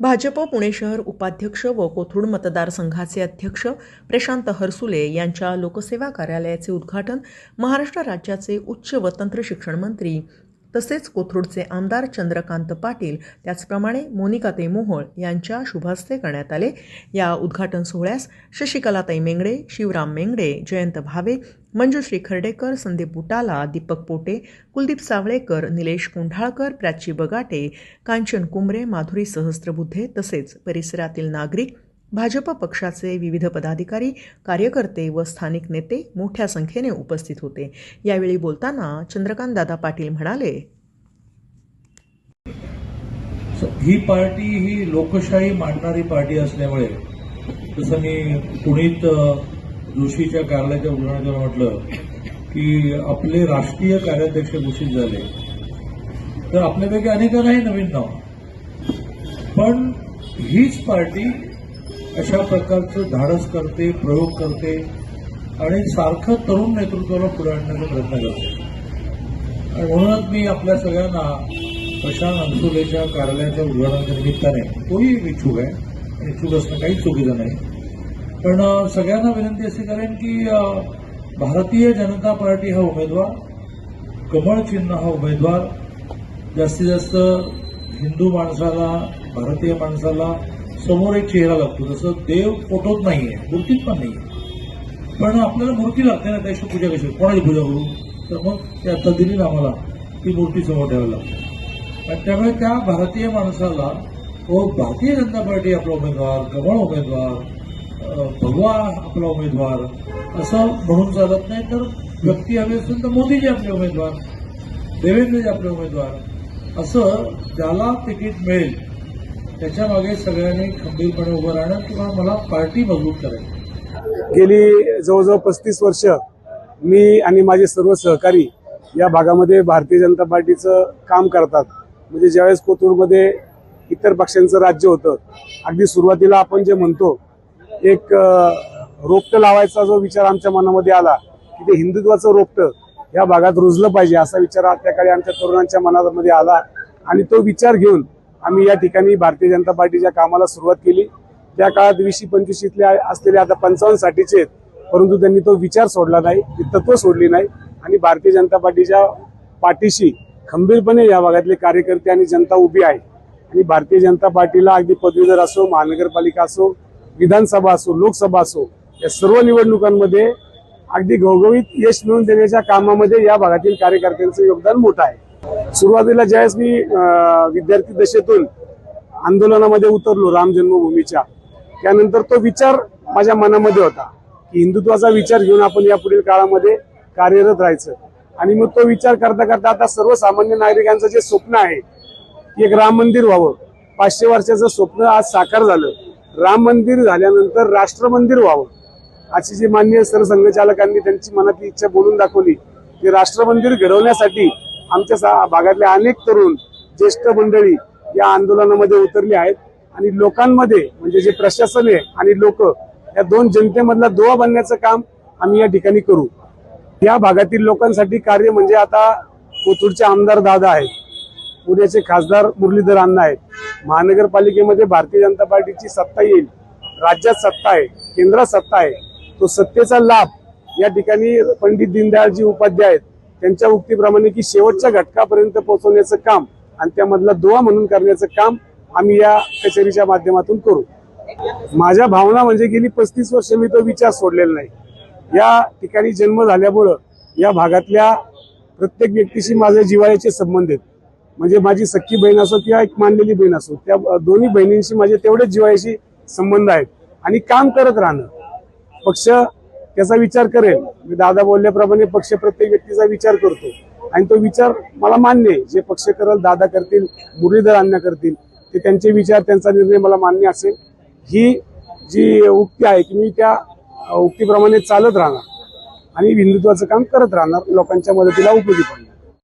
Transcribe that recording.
भाजप पुणे शहर उपाध्यक्ष व कोथरूड मतदारसंघाचे अध्यक्ष प्रशांत हरसुले यांच्या लोकसेवा कार्यालयाचे उद्घाटन महाराष्ट्र राज्याचे उच्च व तंत्र शिक्षण मंत्री तसेच कोथरूडचे आमदार चंद्रकांत पाटील त्याचप्रमाणे मोनिकाताई मोहोळ यांच्या शुभहस्ते करण्यात आले. या उद्घाटन सोहळ्यास शशिकलाताई मेंगडे शिवराम मेंगडे जयंत भावे मंजुश्री खर्डेकर संदीप बुटाला दीपक पोटे कुलदीप सावळेकर निलेश कोंढाळकर प्राची बगाटे कांचन कुंबरे माधुरी सहस्त्रबुद्धे तसेच परिसरातील नागरिक भाजप पक्षाचे विविध पदाधिकारी कार्यकर्ते व स्थानिक नेते मोठ्या संख्येने उपस्थित होते. यावेळी बोलताना चंद्रकांत दादा पाटील म्हणाले ही पार्टी ही लोकशाही मांडणारी पार्टी असल्यामुळे जसं मी पुणित जोशीच्या कार्यालयाच्या उदाहरणात म्हटलं की आपले राष्ट्रीय कार्याध्यक्ष घोषित झाले. तर आपल्यापैकी अनेकांनाही नवीन नाव. पण हीच पार्टी अशा प्रकारचं धाडस करते प्रयोग करते आणि सारखं तरुण नेतृत्वाला पुढे आणण्याचा प्रयत्न करते. आणि म्हणूनच मी आपल्या सगळ्यांना प्रशांत अनसुलेच्या कार्यालयाच्या उद्घाटनाच्या निमित्ताने तोही इच्छुक आहे आणि इच्छुक असणं काहीच चुकीचं नाही. पण सगळ्यांना विनंती अशी करेन की भारतीय जनता पार्टी हा उमेदवार कमळ चिन्ह हा उमेदवार जास्तीत जास्त हिंदू माणसाला भारतीय माणसाला समोर एक चेहरा लागतो. जसं देव फोटोत नाहीये मूर्तीत पण नाहीये. पण आपल्याला मूर्ती लागते ना त्याची पूजा कशी? कोणाची पूजा करू? तर मग त्या आता आम्हाला ती मूर्ती समोर ठेवायला लागते. आणि त्यामुळे त्या भारतीय माणसाला व भारतीय जनता पार्टी आपला उमेदवार कमळ उमेदवार भगवा आपला उमेदवार असं म्हणून चालत नाही तर व्यक्ती हवी असेल तर मोदीजी आपले उमेदवार देवेंद्रजी आपले उमेदवार असं ज्याला तिकीट मिळेल त्याच्यामागे सगळ्यांनी खंबीरपणे उभं राहणं किंवा मला पार्टी मजबूत करायची. गेली जवळजवळ पस्तीस वर्ष मी आणि माझे सर्व सहकारी या भागामध्ये भारतीय जनता पार्टीचं काम करतात. म्हणजे ज्यावेळेस कोथरूडमध्ये इतर पक्षांचं राज्य होतं अगदी सुरुवातीला आपण जे म्हणतो एक रोपटं लावायचा जो विचार आमच्या मनामध्ये आला की ते हिंदुत्वाचं रोपटं या भागात रुजलं पाहिजे असा विचार त्या काळी आमच्या तरुणांच्या मनामध्ये आला. आणि तो विचार घेऊन आम्ही या ठिकाणी भारतीय जनता पार्टीच्या कामाला सुरुवात केली. त्या काळात वीसशे पंचवीसले असलेले आता पंचावन्न साठीचे आहेत. परंतु त्यांनी तो विचार सोडला नाही ती तत्व सोडली नाही. आणि भारतीय जनता पार्टीच्या पाठीशी खंबीरपणे या भागातले कार्यकर्ते आणि जनता उभी आहे. आणि भारतीय जनता पार्टीला अगदी पदवीधर असो महानगरपालिका असो विधानसभा असो लोकसभा असो या सर्व निवडणुकांमध्ये अगदी घवघवीत यश मिळवून देण्याच्या कामामध्ये या भागातील कार्यकर्त्यांचं योगदान मोठं आहे. सुरुवातीला ज्यावेळेस मी विद्यार्थी दशेतून आंदोलनामध्ये उतरलो राम जन्मभूमीच्या त्यानंतर तो विचार माझ्या मनामध्ये होता की हिंदुत्वाचा विचार घेऊन आपण या पुढील काळामध्ये कार्यरत राहायचं. आणि मग तो विचार करता करता आता सर्वसामान्य नागरिकांचं जे स्वप्न आहे की एक राम मंदिर व्हावं पाचशे वर्षाचं स्वप्न आज साकार झालं. राम मंदिर झाल्यानंतर राष्ट्र मंदिर व्हावं अशी जी मान्य सरसंघचालकांनी त्यांची मनातली इच्छा बोलून दाखवली की राष्ट्र मंदिर घडवण्यासाठी आमच्या सा- भागातले अनेक तरुण ज्येष्ठ मंडळी या आंदोलनामध्ये उतरली आहेत. आणि लोकांमध्ये म्हणजे जे प्रशासन आहे आणि लोक या दोन जनतेमधला दुवा बनण्याचं काम आम्ही या ठिकाणी करू. या भागातील लोकांसाठी कार्य म्हणजे आता कोथूरचे आमदार दादा आहेत पुण्याचे खासदार मुरलीधर अण्णा आहेत. महानगरपालिकेमध्ये भारतीय जनता पार्टीची सत्ता येईल राज्यात सत्ता आहे केंद्रात सत्ता आहे. तो सत्तेचा लाभ या ठिकाणी पंडित दीनदयाळजी उपाध्याय आहेत. त्यांच्या उक्तीप्रमाणे की शेवटच्या घटकापर्यंत पोहोचवण्याचं काम आणि त्यामधला दुवा म्हणून करण्याचं काम आम्ही या कचेरीच्या माध्यमातून करू. माझ्या भावना म्हणजे गेली पस्तीस वर्ष मी तो विचार सोडलेला नाही. या ठिकाणी जन्म झाल्यामुळं या भागातल्या प्रत्येक व्यक्तीशी माझे जिवाळ्याचे संबंध आहेत. म्हणजे माझी सख्खी बहीण असो किंवा एक मानलेली बहीण असो त्या दोन्ही बहिणींशी माझे तेवढेच जिवाळ्याशी संबंध आहेत. आणि काम करत राहणं. पक्ष त्याचा विचार करेल. मी दादा बोलल्याप्रमाणे पक्ष प्रत्येक व्यक्तीचा विचार करतो. आणि तो विचार मला मान्य आहे. जे पक्ष करल दादा करतील मुरलीधर अण्णा करतील ते त्यांचे विचार त्यांचा निर्णय मला मान्य असेल. ही जी उक्ती आहे की मी त्या उक्तीप्रमाणे चालत राहणार आणि हिंदुत्वाचं काम करत राहणार लोकांच्या मदतीला उपयोगी पडणार.